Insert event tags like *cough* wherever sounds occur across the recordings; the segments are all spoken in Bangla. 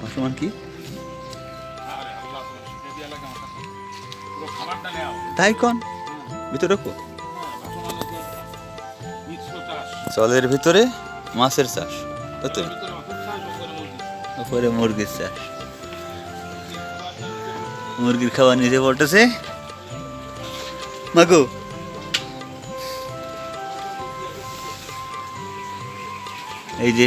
মুসলমান কি? তাই কন? ভিতরে জলের ভিতরে মাছের চাষ উপরে মুরগির চাষ। মুরগির খাবার নিজে পড়তেছে। মাগো। এই যে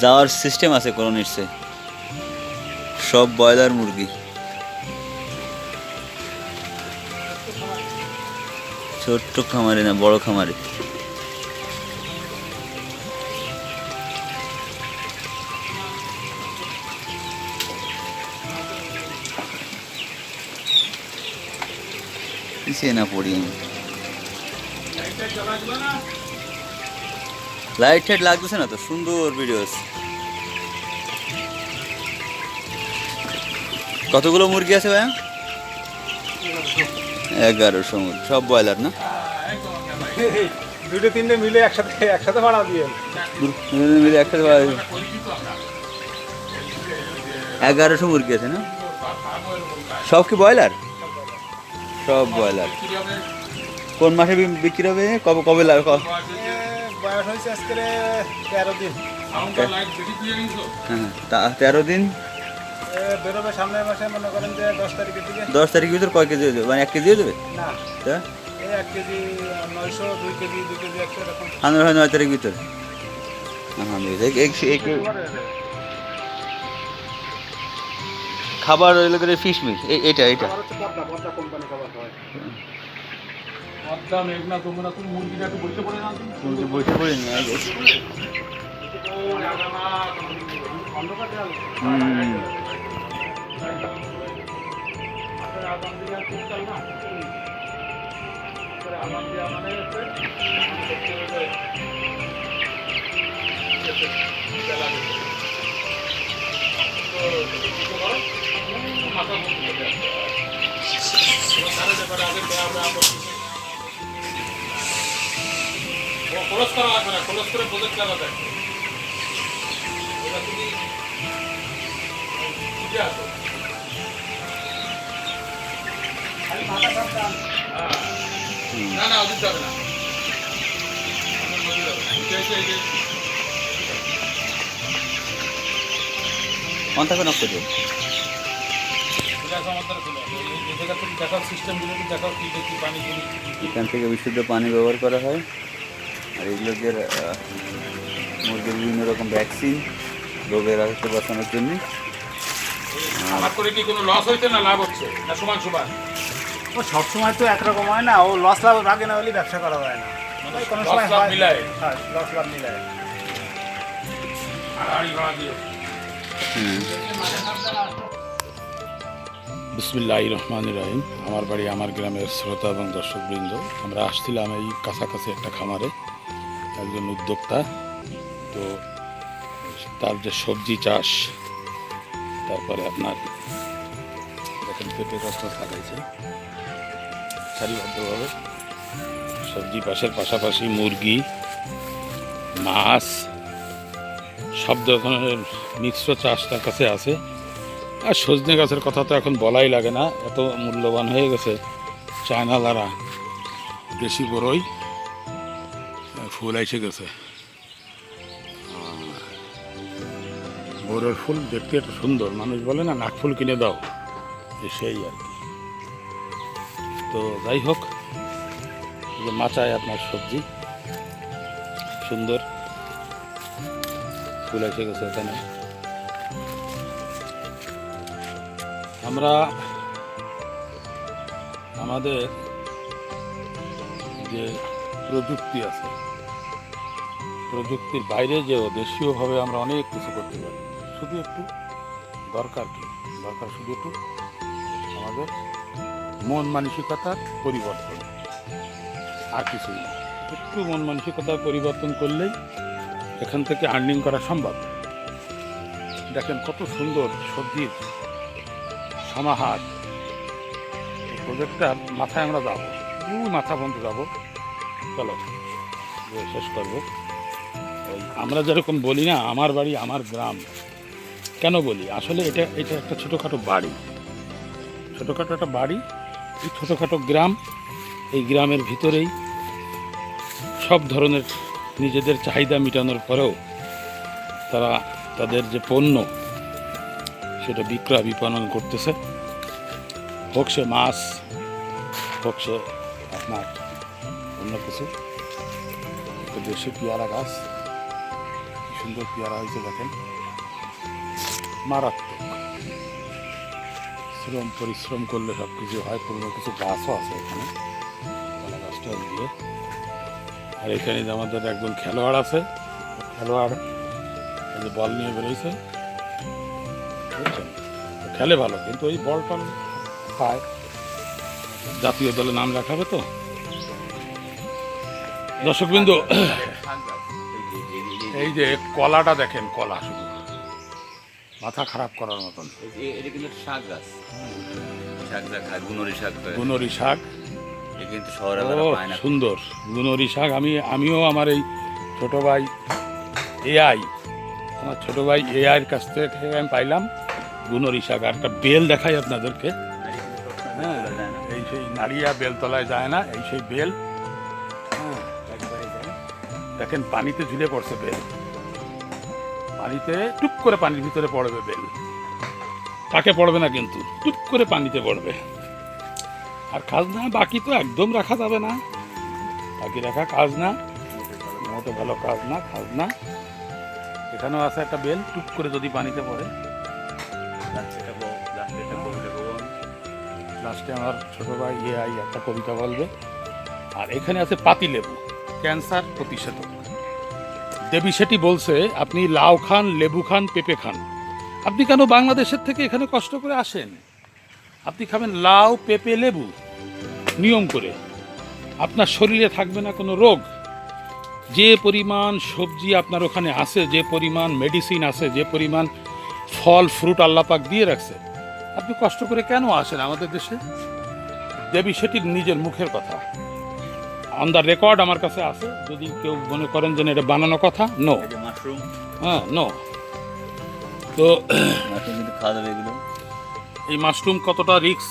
যাওয়ার সিস্টেম আছে নিশ্চয় সব ব্রয়লার মুরগি। ছোট্ট খামারে না, বড় খামারে। পিছিয়ে না পড়ি লাইট টাইট লাগতেছে না তো? সুন্দর ভিডিওস কতগুলো মুরগি আছে ভাইয়া? এগারোশো মুরগি। সব ব্রয়লার না? দুটো তিনটে মিলে একসাথে একসাথে ভাড়া দিয়ে। মিলে একসাথে বাড়া- এগারোশো মুরগি আছে না? সব কি ব্রয়লার? সব ব্রয়লার। কোন মাসে বিক্রি হবে? কবে কবে লাগ ক- বয়স হয়েছে আজকে তেরো দিন। হ্যাঁ তেরো দিন? বেরোবে সামনের মাসে মনে করেন যে দশ তারিখের দিকে। দশ তারিখের ভিতর কয় কেজি হয়ে যাবে? মানে এক কেজি হয়ে যাবে? না। এই এক কেজি নয়শো দুই কেজি দুই কেজি একশো এরকম। হয় নয় তারিখ ভিতর? খাবার ওইগুলো করে fish meal Padma Padma company খাবার হয় পদ্মা মেঘনা যমুনা তুমি মুরগিটা একটু বসে পড়ে না বসে পড়ে নি। অন্ধকার খরচ করা লাগবে না খরচ করে প্রজেক্ট চালাতে এটা তুমি বুঝে আসো। না ওদিক যাবে অন থাকবে দেখাও সিস্টেমগুলো একটু দেখাও কি পানি এখান থেকে বিশুদ্ধ পানি ব্যবহার করা হয়। আর এগুলো যে মুরগির বিভিন্ন রকম ভ্যাকসিন রোগের আঘাতে বাঁচানোর জন্য। আমার করে কি কোনো লস না লাভ হচ্ছে? না সমান সমান? ও সবসময় তো একরকম হয় না। ও লস লাভ ভাগে না হলে ব্যবসা করা যায় না। ওই কোনো সময় হয়। মিলায়। হ্যাঁ লস লাভ মিলায়। হুম। বিসমিল্লাহ রহমান রাহিম। আমার বাড়ি আমার গ্রামের শ্রোতা এবং দর্শকবৃন্দ। আমরা আসছিলাম এই কাছাকাছি একটা খামারে। একজন উদ্যোক্তা। তো তার যে সবজি চাষ, তারপরে আপনার দেখেন পেঁপে গাছ লাগাইছে। সারিবদ্ধভাবে সবজি পাশের পাশাপাশি মুরগি, মাছ, সব ধরনের মিশ্র চাষ তার কাছে আছে। আর সজনে গাছের কথা তো এখন বলাই লাগে না, এত মূল্যবান হয়ে গেছে। চায়না লারা দেশি বড়ই ফুল এসে গেছে। বড়ের ফুল দেখতে একটু সুন্দর। মানুষ বলে না, নাক ফুল কিনে দাও। সেই আর কি। তো যাই হোক যে মাচায় আপনার সবজি, সুন্দর। ফুল এসে গেছে এখানে। আমরা আমাদের যে প্রযুক্তি আছে প্রযুক্তির বাইরে যেও, দেশীয়ভাবে আমরা অনেক কিছু করতে পারি। শুধু একটু দরকার কি? দরকার শুধু একটু আমাদের মন মানসিকতার পরিবর্তন। আর কিছুই না। একটু মন মানসিকতার পরিবর্তন করলেই এখান থেকে আর্নিং করা সম্ভব। দেখেন কত সুন্দর সবজির সমাহার। প্রজেক্টটার মাথায় আমরা যাব। মাথা পর্যন্ত যাব। চলো শেষ করব। আমরা যেরকম বলি না, আমার বাড়ি আমার গ্রাম। কেন বলি? আসলে এটা এটা একটা ছোটোখাটো বাড়ি। ছোটোখাটো একটা বাড়ি, এই ছোটোখাটো গ্রাম, এই গ্রামের ভিতরেই সব ধরনের নিজেদের চাহিদা মেটানোর পরেও তারা তাদের যে পণ্য, সেটা বিক্রয় বিপণন করতেছে। হোক সে মাছ, হোক সে আপনার অন্য কিছু, দেশি পেয়ারা গাছ সুন্দর পেয়ারা হয়েছে, দেখেন। মারাত্মক। শ্রম, পরিশ্রম করলে সব কিছু হয়, পুরনো কিছু গাছও আছে এখানে। গাছটা দিয়ে। আর এখানে আমাদের একজন খেলোয়াড় আছে, খেলোয়াড় বল নিয়ে? তো খেলে ভালো, কিন্তু ওই বল টল পায়। জাতীয় দলে নাম রাখাবে তো? দর্শকবিন্দু এই যে কলাটা দেখেন কলা শুধু। মাথা খারাপ করার মতন। এটা কিন্তু শাক গাছ। শাক গুনরি শাক গুনরি শাক। কিন্তু শহরে পায় না। সুন্দর। গুনরি শাক। আমি আমিও আমার এই ছোট ভাই এআই আমার ছোট ভাই এআইয়ের কাছ থেকে আমি পাইলাম গুনরি শাক। আর একটা বেল দেখাই আপনাদেরকে। হ্যাঁ এই সেই নাড়িয়া বেলতলায় যায় না এই সেই বেল। দেখেন, পানিতে ঝুলে পড়ছে বেল। পানিতে টুপ করে পানির ভিতরে পড়বে বেল। তাকে পড়বে না কিন্তু টুপ করে পানিতে পড়বে। আর কাজ না বাকি তো একদম রাখা যাবে না। বাকি রাখা কাজ না মোটে ভালো কাজ না কাজ না এখানেও আছে একটা বেল টুপ করে যদি পানিতে পড়ে। লাস্টে আমার ছোট ভাই ইয়ে একটা কবিতা বলবে। আর এখানে আছে পাতিলেবু। ক্যান্সার প্রতিষেধক। দেবী সেটি বলছে, আপনি লাউ খান, লেবু খান, পেঁপে খান। আপনি কেন বাংলাদেশের থেকে এখানে কষ্ট করে আসেন? আপনি খাবেন লাউ, পেঁপে, লেবু। নিয়ম করে। আপনার শরীরে থাকবে না কোনো রোগ। যে পরিমাণ সবজি আপনার ওখানে আছে, যে পরিমাণ মেডিসিন আছে, যে পরিমাণ ফল ফ্রুট আল্লাপাক দিয়ে রাখছে, আপনি কষ্ট করে কেন আসেন আমাদের দেশে? দেবী সেটির নিজের মুখের কথা। অন দ্য রেকর্ড আমার কাছে আছে। যদি কেউ মনে করেন যে এটা বানানো কথা নো মাশরুম হ্যাঁ নো তো যাবে এই মাশরুম কতটা রিক্স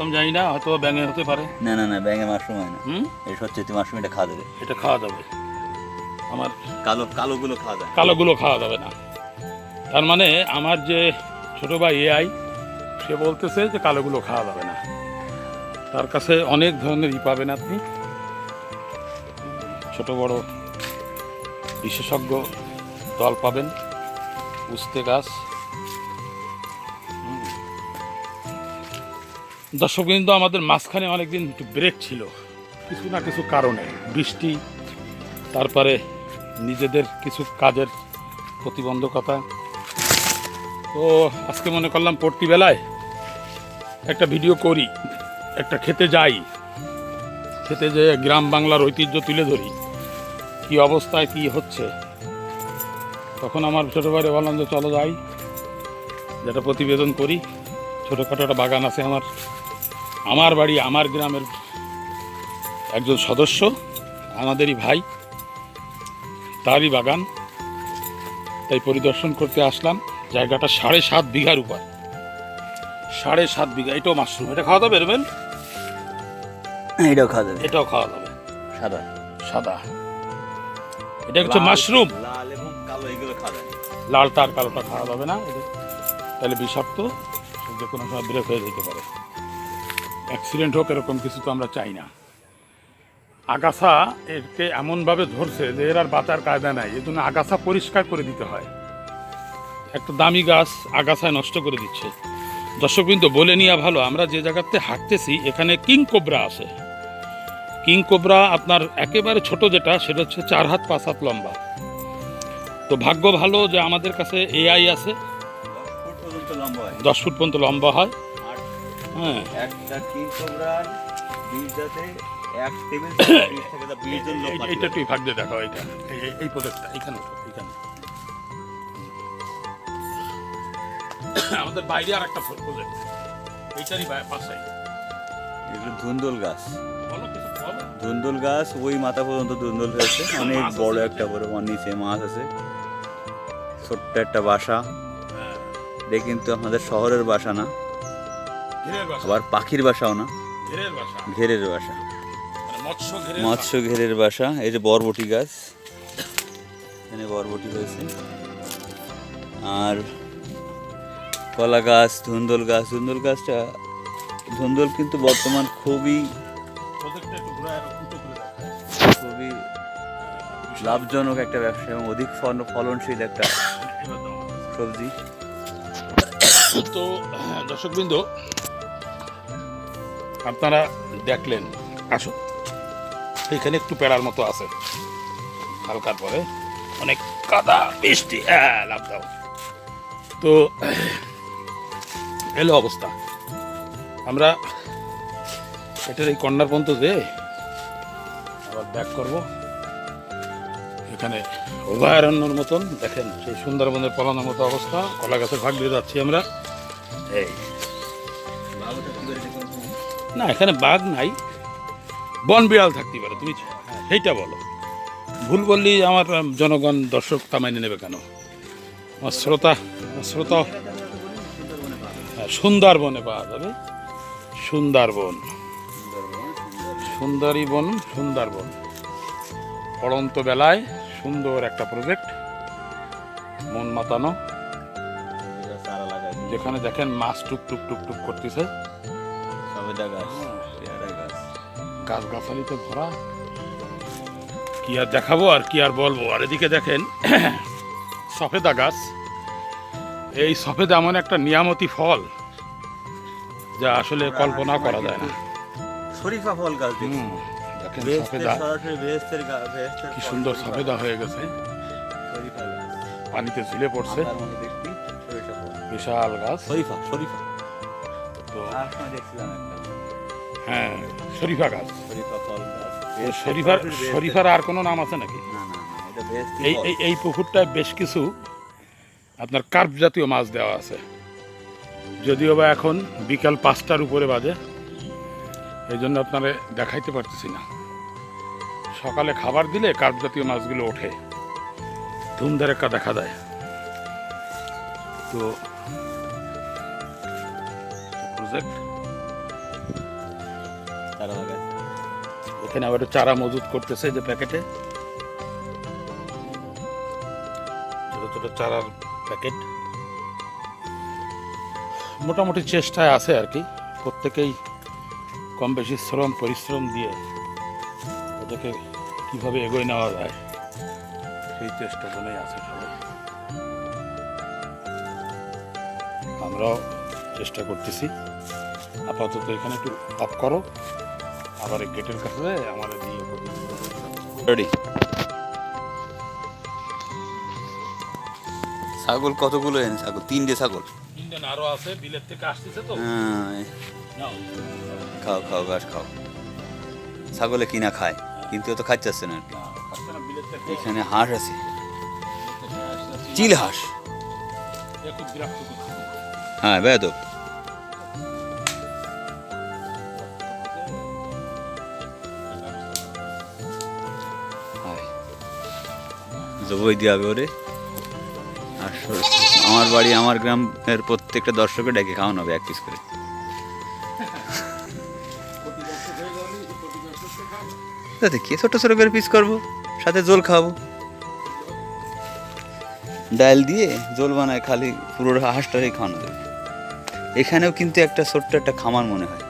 আমি জানি না হয়তো ব্যাঙে হতে পারে। না না না ব্যাঙে মাশরুম হয় না। হুম? এই সত্যি মাশরুম এটা খাওয়া যাবে। এটা খাওয়া যাবে। আমার কালো কালোগুলো খাওয়া যায় কালোগুলো খাওয়া যাবে না। তার মানে আমার যে ছোট ভাই এআই সে বলতেছে যে কালোগুলো খাওয়া যাবে না। তার কাছে অনেক ধরনের ই পাবেন আপনি। ছোট বড় বিশেষজ্ঞ দল পাবেন। উস্তে গাছ। দর্শক কিন্তু আমাদের মাঝখানে অনেকদিন একটু ব্রেক ছিল। কিছু না কিছু কারণে বৃষ্টি, তারপরে নিজেদের কিছু কাজের প্রতিবন্ধকতা। তো আজকে মনে করলাম পড়তি বেলায় একটা ভিডিও করি, একটা খেতে যাই। খেতে যে গ্রাম বাংলার ঐতিহ্য তুলে ধরি। কি অবস্থায় কি হচ্ছে? তখন আমার ছোটো ভাইরে বললাম যে চলো যাই। যেটা প্রতিবেদন করি। ছোটোখাটো একটা বাগান আছে আমার। আমার বাড়ি আমার গ্রামের একজন সদস্য আমাদেরই ভাই। তারই বাগান। তাই পরিদর্শন করতে আসলাম। জায়গাটা সাড়ে সাত বিঘার উপর। সাড়ে সাত বিঘা। এটাও মাশরুম। এটা খাওয়া যাবে রবেন এটাও খাওয়া যাবে। এটাও খাওয়া যাবে। সাদা। সাদা। এটা হচ্ছে মাশরুম। লাল এবং কালো এগুলো খাওয়া লালটা আর কালোটা খাওয়া যাবে না তাহলে বিষাক্ত যে কোনো সময় ব্রেক হয়ে যেতে পারে। অ্যাক্সিডেন্ট হোক এরকম কিছু তো আমরা চাই না। আগাছা এরকে এমনভাবে ধরছে যে এর আর বাঁচার কায়দা নাই এই জন্য আগাছা পরিষ্কার করে দিতে হয়। একটা দামি গাছ আগাছায় নষ্ট করে দিচ্ছে। দর্শকবৃন্দ বলে নেওয়া ভালো আমরা যে জায়গাতে হাঁটতেছি এখানে কিং কোবরা আছে। কিং কোবরা আপনার একেবারে ছোট যেটা সেটা হচ্ছে চার হাত পাঁচ হাত লম্বা। তো ভাগ্য ভালো যে আমাদের কাছে এআই আছে। দশ ফুট পর্যন্ত লম্বা হয়। হ্যাঁ। *coughs* এইটা ভাগ দিয়ে দেখো এই- এইখানে *coughs* আমাদের বাইরে আর একটা প্রজেক্ট। এইটারই পাশে। এগুলো ধুন্দুল গাছ। ধুন্দুল গাছ ওই মাথা পর্যন্ত ধুন্দুল হয়েছে। অনেক বড় একটা বড় নিচে মাছ আছে। ছোট্ট একটা বাসা। এটা কিন্তু আমাদের শহরের বাসা না। আবার পাখির বাসাও না। ঘেরের বাসা। মানে ঘেরের মৎস্য ঘেরের বাসা। এই যে বরবটি গাছ। এখানে বরবটি হয়েছে। আর কলা গাছ ধুন্দুল গাছ। ধুন্দুল গাছটা ধুন্দুল কিন্তু বর্তমান খুবই খুবই লাভজনক একটা ব্যবসা এবং অধিক ফল- ফলনশীল একটা। সবজি। তো দর্শকবৃন্দ আপনারা দেখলেন আসুন। এখানে একটু পেড়ার মতো আছে। হালকার পরে। অনেক কাদা বৃষ্টি হ্যাঁ লাভ দাও। তো এলো অবস্থা। আমরা এটার এই কর্নার পর্যন্ত যে আবার ব্যাক করব। এখানে অভয়ারণ্যর মতন দেখেন সেই সুন্দরবনের পলানোর মতো অবস্থা। কলা গাছের ভাগ দিয়ে যাচ্ছি আমরা। এই। না এখানে বাঘ নাই। বন বিড়াল থাকতে পারে তুমি সেইটা বলো। ভুল বললি আমার জনগণ দর্শক তা মাইনে নেবে কেন? আমার শ্রোতা শ্রোতা হ্যাঁ, সুন্দরবনে পাওয়া যাবে। সুন্দরবন। সুন্দরী বন সুন্দরবন। পড়ন্ত বেলায় সুন্দর একটা প্রজেক্ট মন মাতানো। যেখানে দেখেন মাছ টুক টুক টুক টুক করতেছে। গাছ পেয়ারা গাছ। গাছ ভরা। কি আর দেখাবো আর কি আর বলব? আর এদিকে দেখেন *coughs* সফেদা গাছ। এই সফেদা এমন একটা নিয়ামতি ফল যা আসলে কল্পনা করা যায় না। শরীফা ফল গাছ দেখি হুম, দেখেন বেহেস্তের সফেদা সরাসরি বেহেস্তের কি সুন্দর সফেদা হয়ে গেছে। পানিতে ঝুলে পড়ছে। বিশাল গাছ। শরীফা শরীফা। তো হ্যাঁ শরীফা গাছ। শরীফা ফল গাছ। শরীফার শরীফার আর কোনো নাম আছে নাকি। এই এই পুকুরটায় বেশ কিছু আপনার কার্প জাতীয় মাছ দেওয়া আছে। যদিও বা এখন বিকাল পাঁচটার উপরে বাজে। এই জন্য আপনারা দেখাইতে পারতেছি না। সকালে খাবার দিলে কার্প জাতীয় মাছগুলো ওঠে। ধুমধারেক্কা দেখা দেয়। তো প্রজেক্ট? এখানে আবার চারা মজুত করতেছে যে প্যাকেটে। ছোট ছোট চারার প্যাকেট। মোটামুটি চেষ্টায় আছে আর কি। প্রত্যেকেই কম বেশি শ্রম, পরিশ্রম দিয়ে ওদেরকে কীভাবে এগোয় নেওয়া যায়, সেই চেষ্টা জন্যই আছে আমরাও চেষ্টা করতেছি। আপাতত এখানে একটু অফ করো। আবার গেটের কাছে আমার রেডি ছাগল কতগুলো এনে ছাগল, তিনটে ছাগল। আরও আছে বিলের থেকে আসতেছে তো। হ্যাঁ, খাও খাও ঘাস খাও। ছাগলে কিনা খায় কিন্তু ও তো খাচ্ছে না এখানে হাঁস আছে। চিল হাঁস। হ্যাঁ বেদব জবই দিয়ে ওরে। আর আমার বাড়ি আমার গ্রামের প্রত্যেকটা দর্শকে ডেকে খাওয়ানো হবে এক পিস করে। তাতে কি ছোট ছোট করে পিস করব? সাথে জল খাব ডাল দিয়ে জল বানায় খালি পুরো হাঁসটারই খাওয়ানো যাবে। এখানেও কিন্তু একটা ছোট্ট একটা খামার মনে হয়।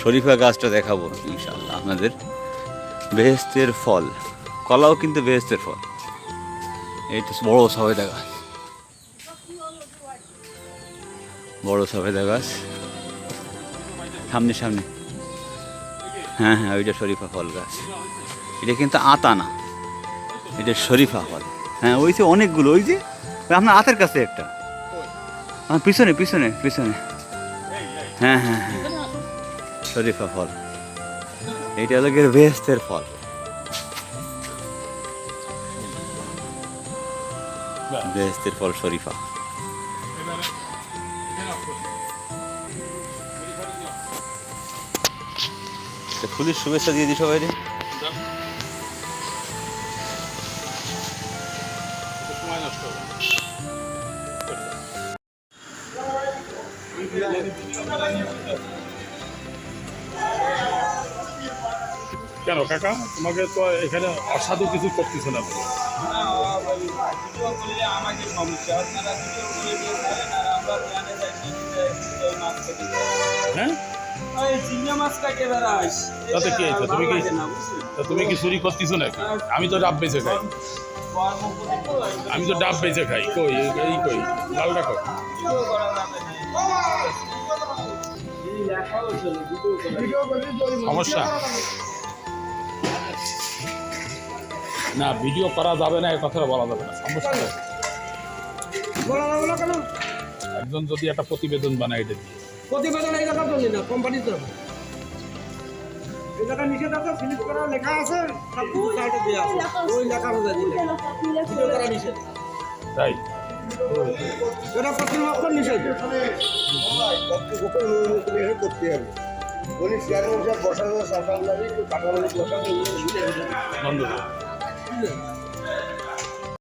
শরীফা গাছটা দেখাবো ইনশাল্লাহ আপনাদের। বেহেস্তের ফল। কলাও কিন্তু বেহেস্তের ফল। এইটা বড় সবেদা গাছ। বড় সবেদা গাছ। সামনে সামনে। হ্যাঁ হ্যাঁ ওইটা শরীফা ফল গাছ। এটা কিন্তু আতা না। এটা শরীফা ফল। হ্যাঁ ওই যে অনেকগুলো, ওই যে আপনার হাতের কাছে একটা। আমার পিছনে পিছনে পিছনে। হ্যাঁ হ্যাঁ হ্যাঁ। শরীফা ফল। এইটা হলো গিয়ে বেহেস্তের ফল। বেহেস্তের ফল শরীফা ফুলের শুভেচ্ছা দিয়ে দিই সবাই কাকা তোমাকে তো এখানে অসাধু কিছু করতেছে না। হ্যাঁ? তাতে কি হয়েছে? তুমি কি তুমি কি চুরি করতেছো নাকি? আমি তো ডাব বেঁচে খাই। আমি তো ডাব বেঁচে খাই। কই? এই- কই? লালটা কই সমস্যা? না ভিডিও করা যাবে না এ কথাটা বলা যাবে না সমস্যা নেই। একজন যদি একটা প্রতিবেদন বানায় এটা দিয়ে। প্রতিবেদন এই জায়গা চলি না কোম্পানিতে এই জায়গা নিষেধ আছে ফিলিপ করা লেখা আছে ওই লেখা অনুযায়ী ভিডিও করা নিষেধ। তাই? এটা কর্তৃপক্ষ নিষেধ। করতে হবে বসানো সরকার বসানো করো।